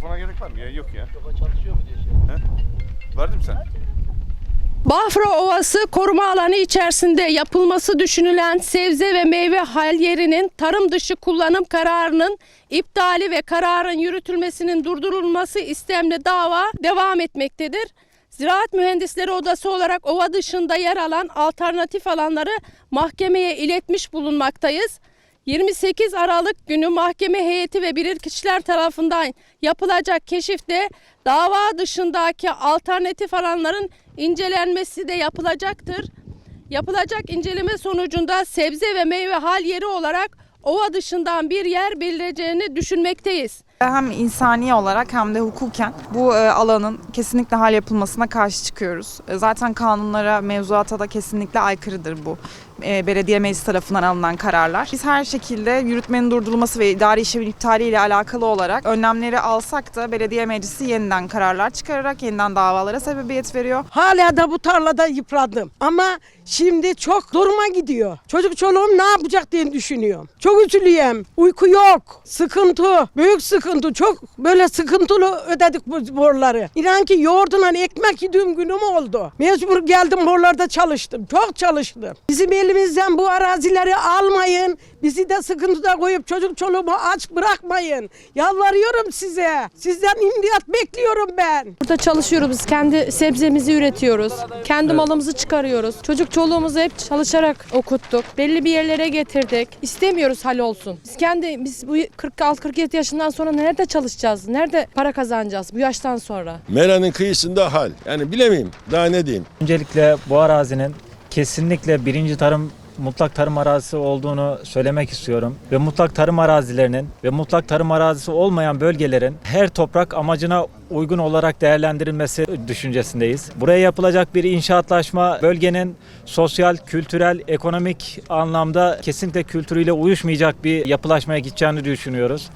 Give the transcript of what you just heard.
Telefona gerek var mı ya? Yok ya. Çalışıyor mu diye şey. Verdim sen. Bafra Ovası koruma alanı içerisinde yapılması düşünülen sebze ve meyve halyerinin tarım dışı kullanım kararının iptali ve kararın yürütülmesinin durdurulması istemli dava devam etmektedir. Ziraat Mühendisleri Odası olarak ova dışında yer alan alternatif alanları mahkemeye iletmiş bulunmaktayız. 28 Aralık günü mahkeme heyeti ve bilirkişiler tarafından yapılacak keşifte dava dışındaki alternatif alanların incelenmesi de yapılacaktır. Yapılacak inceleme sonucunda sebze ve meyve hal yeri olarak ova dışından bir yer belirleyeceğini düşünmekteyiz. Hem insani olarak hem de hukuken bu e, alanın kesinlikle hal yapılmasına karşı çıkıyoruz. E, Zaten kanunlara, mevzuata da kesinlikle aykırıdır bu e, belediye meclisi tarafından alınan kararlar. Biz her şekilde yürütmenin durdurulması ve idari işlemin iptali ile alakalı olarak önlemleri alsak da belediye meclisi yeniden kararlar çıkararak yeniden davalara sebebiyet veriyor. Hala da bu tarlada yıpradım. Ama şimdi çok zoruma gidiyor. Çocuk çoluğum ne yapacak diye düşünüyorum. Çok üzülüyorum. Uyku yok. Sıkıntı. Büyük sıkıntı. Çok böyle sıkıntılı ödedik bu borları. İnan ki yoğurduna ekmek yediğim günüm oldu. Mecbur geldim borlarda çalıştım. Çok çalıştım. Bizim elimizden bu arazileri almayın. Bizi de sıkıntıda koyup çocuk çoluğumu aç bırakmayın. Yalvarıyorum size. Sizden imdiyat bekliyorum ben. Burada çalışıyoruz. Biz kendi sebzemizi üretiyoruz. Kendi malımızı çıkarıyoruz. Çocuk çoluğumuzu hep çalışarak okuttuk. Belli bir yerlere getirdik. İstemiyoruz hal olsun. Biz kendi biz bu 46-47 yaşından sonra nerede çalışacağız? Nerede para kazanacağız bu yaştan sonra? Mera'nın kıyısında hal. Yani bilemeyim. Daha ne diyeyim. Öncelikle bu arazinin kesinlikle birinci tarım mutlak tarım arazisi olduğunu söylemek istiyorum. Ve mutlak tarım arazilerinin ve mutlak tarım arazisi olmayan bölgelerin her toprak amacına uygun olarak değerlendirilmesi düşüncesindeyiz. Buraya yapılacak bir inşaatlaşma bölgenin sosyal, kültürel, ekonomik anlamda kesinlikle kültürüyle uyuşmayacak bir yapılaşmaya gideceğini düşünüyoruz.